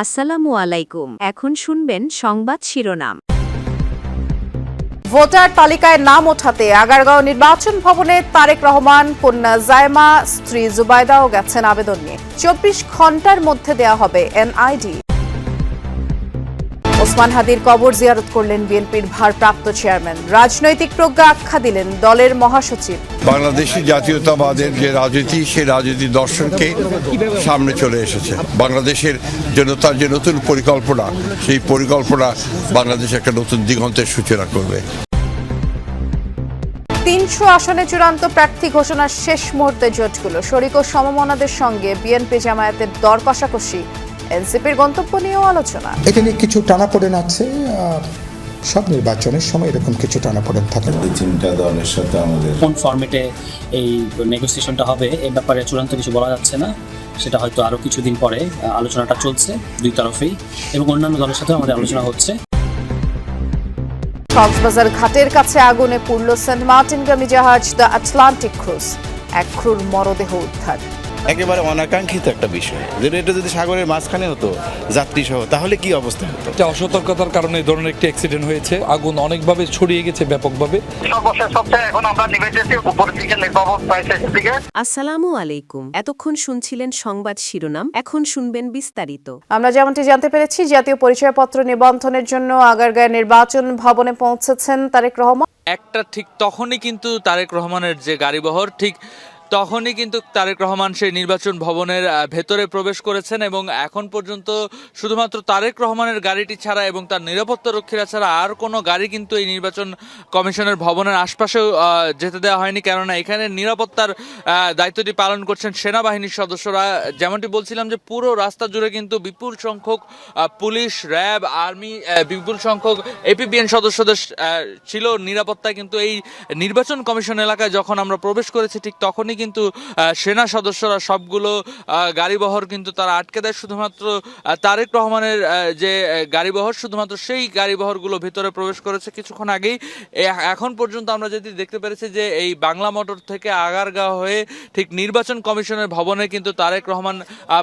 আসসালামু আলাইকুম। এখন শুনবেন সংবাদ শিরোনাম। ভোটার তালিকায় নাম ওঠাতে আগারগাঁও নির্বাচন ভবনে তারেক রহমান, কন্যা জায়মা, স্ত্রী জুবাইদাও গেছেন আবেদন নিয়ে। চব্বিশ ঘণ্টার মধ্যে দেয়া হবে এনআইডি। ওসমান হাদির কবর জিয়ারত করলেন বিএনপির ভারপ্রাপ্ত চেয়ারম্যান। রাজনৈতিক প্রজ্ঞা আখ্যা দিলেন দলের মহাসচিব। বাংলাদেশি জাতীয়তাবাদের যে রাজনীতি সেই রাজনীতি দর্শনকে সামনে চলে এসেছে। বাংলাদেশের জন্য তার যে নতুন পরিকল্পনা সেই পরিকল্পনা বাংলাদেশ একটা নতুন দিগন্তের সূচনা করবে। তিনশো আসনে চূড়ান্ত প্রার্থী ঘোষণার শেষ মুহূর্তে জোটগুলো। শরিক ও সমমনাদের সঙ্গে বিএনপি জামায়াতের দর কষাকষি এনসিপির গন্তব্য নিয়েও আলোচনা। এটা নিয়ে কিছু টানাপোড়েন আছে আহ, সব নির্বাচনের সময় এরকম কিছু টানাপোড়েন থাকে। এই তিনটা দলের সাথে আমাদের কোন ফরম্যাটে এই নেগোসিয়েশনটা হবে এ ব্যাপারে চূড়ান্ত কিছু বলা যাচ্ছে না। সেটা হয়তো আরও কিছুদিন পরে আলোচনাটা চলছে দুই তরফেই এবং অন্যান্য দলের সাথে আমাদের আলোচনা হচ্ছে। কক্সবাজার ঘাটের কাছে আগুনে পুড়ল সেন্ট মার্টিনগামী জাহাজ দ্য আটলান্টিক ক্রুজ এক ক্রুর মরদেহ উদ্ধার। একেবারে অনাকাঙ্ক্ষিত একটা বিষয়। যেটা এটা যদি সাগরের মাঝখানে হতো যাত্রী সহ তাহলে কি অবস্থা হতো? অসতর্কতার কারণে এই ধরনের একটি অ্যাক্সিডেন্ট হয়েছে। আগুন অনেকভাবে ছড়িয়ে গেছে ব্যাপকভাবে। আসসালামু আলাইকুম। এতক্ষণ শুনছিলেন সংবাদ শিরোনাম এখন শুনবেন বিস্তারিত। আমরা যেমনটি জানতে পেরেছি জাতীয় পরিচয়পত্র নিবন্ধনের জন্য আগারগাঁও নির্বাচন ভবনে পৌঁছেছেন তারেক রহমান। একটা ঠিক তখনই কিন্তু তারেক রহমানের যে গাড়িবহর ঠিক তখনই কিন্তু তারেক রহমান সেই নির্বাচন ভবনের ভেতরে প্রবেশ করেছেন এবং এখন পর্যন্ত শুধুমাত্র তারেক রহমানের গাড়িটি ছাড়া এবং তার নিরাপত্তা রক্ষীরা ছাড়া আর কোনো গাড়ি কিন্তু এই নির্বাচন কমিশনের ভবনের আশপাশেও যেতে দেওয়া হয়নি। কেননা এখানে নিরাপত্তার দায়িত্বটি পালন করছেন সেনাবাহিনীর সদস্যরা। যেমনটি বলছিলাম যে পুরো রাস্তা জুড়ে কিন্তু বিপুল সংখ্যক পুলিশ, র্যাব, আর্মি বিপুল সংখ্যক এপিবিএন সদস্যদের ছিল। নিরাপত্তা কিন্তু এই নির্বাচন কমিশন এলাকায় যখন আমরা প্রবেশ করেছি, ঠিক তখনই কিন্তু সেনা সদস্যরা সবগুলো গাড়িবহর কিন্তু তারা আটকে দেয়। শুধুমাত্র তারেক রহমানের যে গাড়িবহর, শুধুমাত্র সেই গাড়িবহরগুলো ভিতরে প্রবেশ করেছে কিছুক্ষণ আগেই। এখন পর্যন্ত আমরা যদি দেখতে পেরেছি যে, এই বাংলা মোটর থেকে আগারগাঁও হয়ে ঠিক নির্বাচন কমিশনের ভবনে কিন্তু তারেক রহমান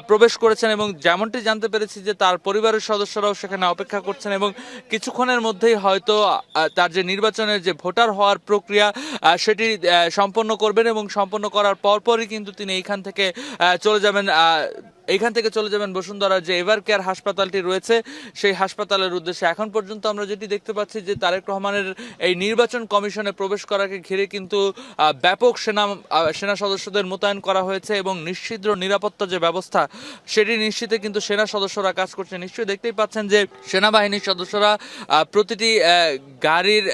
প্রবেশ করেছেন এবং যেমনটি জানতে পেরেছি যে, তার পরিবারের সদস্যরাও সেখানে অপেক্ষা করছেন এবং কিছুক্ষণের মধ্যেই হয়তো তার যে নির্বাচনের যে ভোটার হওয়ার প্রক্রিয়া সেটি সম্পন্ন করবেন এবং সম্পন্ন পরপরই কিন্তু তিনি এইখান থেকে চলে যাবেন আহ, এইখান থেকে চলে যাবেন বসুন্ধরা যে এভার কেয়ার হাসপাতালটি রয়েছে। সেই হাসপাতালের উদ্দেশ্যে এখন পর্যন্ত আমরা যেটি দেখতে পাচ্ছি যে তারেক রহমানের এই নির্বাচন কমিশনে প্রবেশ করাকে ঘিরে কিন্তু ব্যাপক সেনা সেনা সদস্যদের মোতায়েন করা হয়েছে এবং নিশ্চিদ্র নিরাপত্তা যে ব্যবস্থা সেটি নিশ্চিতে কিন্তু সেনা সদস্যরা কাজ করছে। নিশ্চয়ই দেখতেই পাচ্ছেন যে সেনাবাহিনীর সদস্যরা প্রতিটি গাড়ির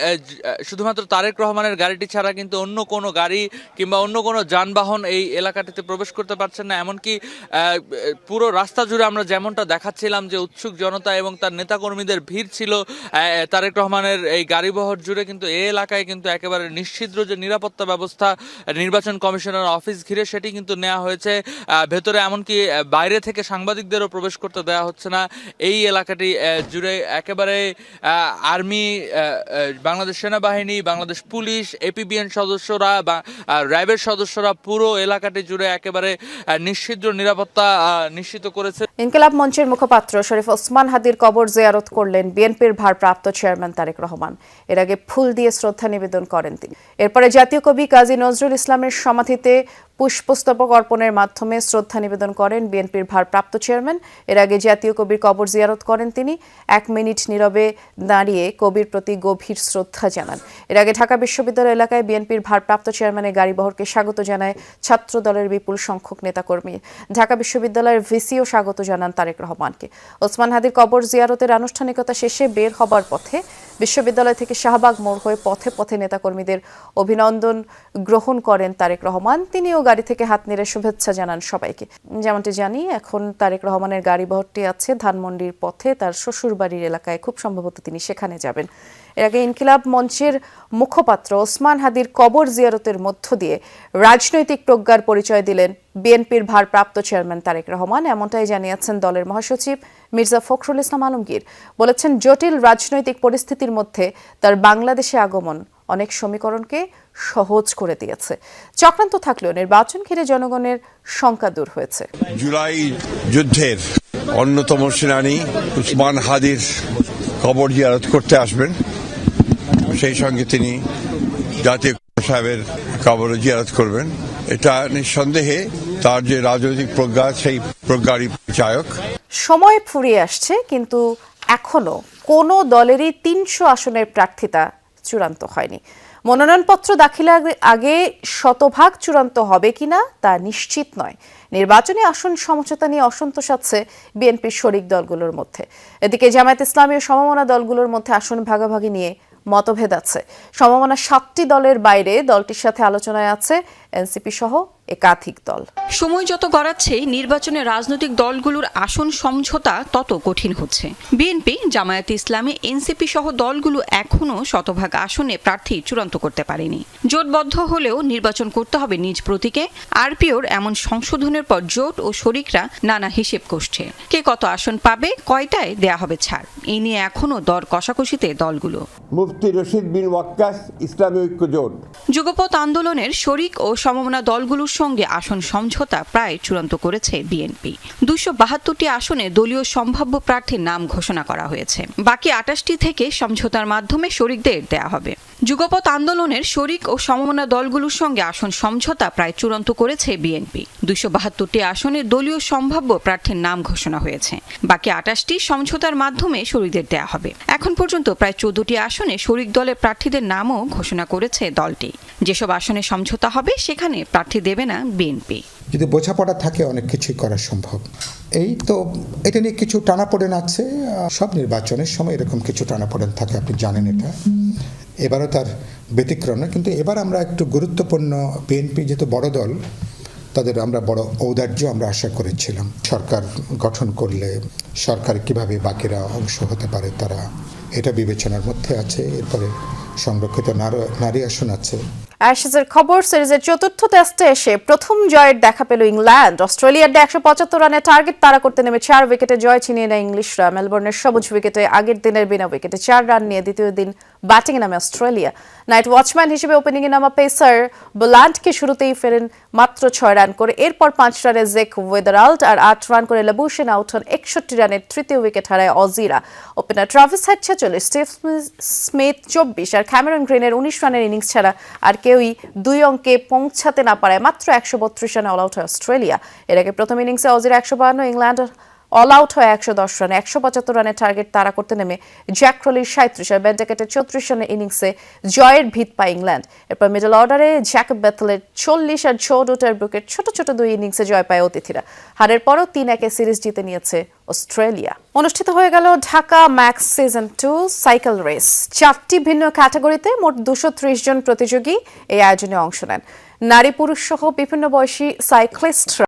শুধুমাত্র তারেক রহমানের গাড়িটি ছাড়া কিন্তু অন্য কোনো গাড়ি কিংবা অন্য কোনো যানবাহন এই এলাকাটিতে প্রবেশ করতে পারছেন না। এমনকি পুরো রাস্তা জুড়ে আমরা যেমনটা দেখাচ্ছিলাম যে উৎসুক জনতা এবং তার নেতাকর্মীদের ভিড় ছিল তারেক রহমানের এই গাড়িবহর জুড়ে কিন্তু এ এলাকায় কিন্তু একেবারে নিশ্চিদ্র যে নিরাপত্তা ব্যবস্থা, নির্বাচন কমিশনের অফিস ঘিরে সেটি কিন্তু নেওয়া হয়েছে। ভেতরে এমনকি বাইরে থেকে সাংবাদিকদেরও প্রবেশ করতে দেওয়া হচ্ছে না। এই এলাকাটি জুড়ে একেবারে আর্মি বাংলাদেশ সেনাবাহিনী, বাংলাদেশ পুলিশ, এপিবিএন সদস্যরা বা র্যাবের সদস্যরা পুরো এলাকাটি জুড়ে একেবারে নিশ্চিদ্র নিরাপত্তা নিশ্চিত করেছে। ইনকিলাব মঞ্চের মুখপাত্র শরীফ ওসমান হাদির কবর জিয়ারত করলেন বিএনপির ভারপ্রাপ্ত চেয়ারম্যান তারেক রহমান। এর আগে ফুল দিয়ে শ্রদ্ধা নিবেদন করেন তিনি। এরপরে জাতীয় কবি কাজী নজরুল ইসলামের সমাধিতে পুষ্পস্তবক অর্পণের মাধ্যমে শ্রদ্ধা নিবেদন করেন বিএনপির ভারপ্রাপ্ত চেয়ারম্যান। এর আগে জাতীয় কবির কবর জিয়ারত করেন তিনি। এক মিনিট নীরবে দাঁড়িয়ে কবির প্রতি গভীর শ্রদ্ধা জানান। এর আগে ঢাকা বিশ্ববিদ্যালয় এলাকায় বিএনপির ভারপ্রাপ্ত চেয়ারম্যানের গাড়িবহরকে স্বাগত জানায় ছাত্র দলের বিপুল সংখ্যক নেতাকর্মী। ঢাকা বিশ্ববিদ্যালয়ের ভিসিও স্বাগত জানান তারেক রহমানকে। ওসমান হাদির কবর জিয়ারতের আনুষ্ঠানিকতা শেষে বের হবার পথে বিশ্ববিদ্যালয় থেকে শাহবাগ মোড় হয়ে পথে পথে নেতাকর্মীদের অভিনন্দন গ্রহণ করেন তারেক রহমান। তিনিও গাড়ি থেকে হাত নেড়ে শুভেচ্ছা জানান সবাইকে। যেমনটি জানি, এখন তারেক রহমানের গাড়ি বহরটি আছে ধানমন্ডির পথে, তার শ্বশুর বাড়ির এলাকায়। খুব সম্ভবত তিনি সেখানে যাবেন। এর আগে ইনকিলাব মঞ্চের মুখপাত্র ওসমান হাদির কবর জিয়ারতের মধ্য দিয়ে রাজনৈতিক প্রজ্ঞার পরিচয় দিলেন বিএনপির ভারপ্রাপ্ত চেয়ারম্যান তারেক রহমান। এমনটাই জানিয়েছেন দলের মহাসচিব মির্জা ফখরুল ইসলাম আলমগীর। বলেছেন, জটিল রাজনৈতিক পরিস্থিতির মধ্যে তার বাংলাদেশে আগমন অনেক সমীকরণকে সহজ করে দিয়েছে। চক্রান্ত থাকলেও নির্বাচন ঘিরে জনগণের শঙ্কা দূর হয়েছে। জুলাই যুদ্ধের অন্যতম সেনানী উসমান হাদির কবর জিয়ারত করতে আসবেন। সেই সঙ্গে তিনি জাতীয় সাহেবের কবর জিয়ারত করবেন। এটা নিঃসন্দেহে তার যে রাজনৈতিক প্রজ্ঞা সেই প্রজ্ঞারই চায়ক সময় ফুরিয়ে আসছে কিন্তু এখনও কোনো দলেরই তিনশো আসনের প্রার্থিতা চূড়ান্ত হয়নি। মনোনয়নপত্র দাখিলের আগে শতভাগ চূড়ান্ত হবে কিনা তা নিশ্চিত নয়। নির্বাচনী আসন সমঝোতা নিয়ে অসন্তোষ আছে বিএনপির শরিক দলগুলোর মধ্যে। এদিকে জামায়াত ইসলামী ও সমমনা দলগুলোর মধ্যে আসন ভাগাভাগি নিয়ে মতভেদ আছে। সমমনা সাতটি দলের বাইরে দলটির সাথে আলোচনায় আছে এনসিপি সহ একাধিক দল। সময় যত গড়াচ্ছে নির্বাচনে রাজনৈতিক দলগুলোর আসন সমঝোতা তত কঠিন হচ্ছে। বিএনপি জামায়াত ইসলামী এনসিপি সহ দলগুলো এখনও শতভাগ আসনে প্রার্থী চূড়ান্ত করতে পারেনি। জোটবদ্ধ হলেও নির্বাচন করতে হবে নিজ প্রতীকে। আরপিওর এমন সংশোধনের পর জোট ও শরিকরা নানা হিসেব কষছে। কে কত আসন পাবে কয়টায় দেয়া হবে ছাড়। এই নিয়ে এখনও দর কষাকষিতে দলগুলো। মুফতি রশিদ বিন ওয়াক্কাস ইসলামী ঐক্য জোট। যুগপথ আন্দোলনের শরিক ও সমমনা দলগুলোর সঙ্গে আসন সমঝোতা প্রায় চূড়ান্ত করেছে বিএনপি দুশো বাহাত্তরটি আসনে দলীয় সম্ভাব্য প্রার্থীর নাম ঘোষণা করা হয়েছে। বাকি আটাশটি থেকে সমঝোতার মাধ্যমে শরিকদের দেয়া হবে। যুগপথ আন্দোলনের শরিক ও সমমনা দলগুলোর সঙ্গে আসন সমঝোতা প্রায় চূড়ান্ত করেছে বিএনপি দুশো বাহাত্তরটি আসনে দলীয় সম্ভাব্য প্রার্থীর নাম ঘোষণা হয়েছে। বাকি আটাশটি সমঝোতার মাধ্যমে শরিকদের দেয়া হবে। এখন পর্যন্ত প্রায় চোদ্দটি আসনে শরিক দলের প্রার্থীদের নামও ঘোষণা করেছে দলটি। যেসব আসনে সমঝোতা হবে, সেখানে প্রার্থী দেবে না বিএনপি। যদি বোঝাপড়া থাকে, অনেক কিছুই করা সম্ভব। এই তো, এটা নিয়ে কিছু টানাপোড়েন আছে। সব নির্বাচনের সময় এরকম কিছু টানাপোড়েন থাকে, আপনি জানেন এটা। এবারও তার ব্যতিক্রম না, কিন্তু এবার আমরা একটু গুরুত্বপূর্ণ বিএনপি যেহেতু বড় দল, তাদের আমরা বড় ঔদার্য আমরা আশা করেছিলাম। সরকার গঠন করলে সরকার কীভাবে বাকিরা অংশ হতে পারে তারা, এটা বিবেচনার মধ্যে আছে। এরপরে সংরক্ষিত নার- নারী আসন আছে। অ্যাশেজের খবর, সিরিজের চতুর্থ টেস্টে এসে প্রথম জয়ের দেখা পেল ইংল্যান্ড। অস্ট্রেলিয়ার একশো পঁচাত্তর রানে টার্গেট তাড়া করতে নেমে চার উইকেটে জয় ছিনিয়ে নেয় ইংলিশরা। মেলবোর্নের সবুজ উইকেটে আগের দিনের বিনা উইকেটে চার রান নিয়ে দ্বিতীয় দিন ব্যাটিংয়ে নামে অস্ট্রেলিয়া। নাইট ওয়াচম্যান হিসেবে ওপেনিংয়ে নামা পেসার বোলান্ডকে শুরুতেই ফেরেন মাত্র ছয় রান করে, এরপর পাঁচ রানে জেক ওয়েদারাল্ট আর আট রান করে লেবুশেন আউট হন একষট্টি রানের তৃতীয় উইকেট হারায় অজিরা ওপেনার ট্রাভিস হেড ছেচল্লিশ স্টিভ স্মিথ চব্বিশ আর ক্যামেরন গ্রিনের উনিশ রানের ইনিংস ছাড়া আর কেউই দুই অঙ্কে পৌঁছাতে না পারায় মাত্র একশো বত্রিশ রানে অল আউট হয় অস্ট্রেলিয়া। এর আগে প্রথম ইনিংসে অজির একশো বাহান্ন, ইংল্যান্ড অল আউট হয় একশো দশ রানে, একশো পঁচাত্তর রানের টার্গেট তাড়া করতে নেমে জ্যাক ক্রলির সাঁত্রিশ আর বেন্ডেকেটের চৌত্রিশ রানের ইনিংসে জয়ের ভিত পায় ইংল্যান্ড। এরপর মিডল অর্ডারে জ্যাক বেথলের চল্লিশ আর জো ডোটার ব্রুকের ছোট ছোট দুই ইনিংসে জয় পায় অতিথিরা। হারের পরও তিন একে সিরিজ জিতে নিয়েছে অস্ট্রেলিয়া। অনুষ্ঠিত হয়ে গেল Dhaka max season two cycle race চারটি ভিন্ন ক্যাটাগরিতে মোট দুশো জন প্রতিযোগী এই আয়োজনে অংশ নেন। নারী পুরুষ সহ বিভিন্ন বয়সী সাইক্লিস্টরা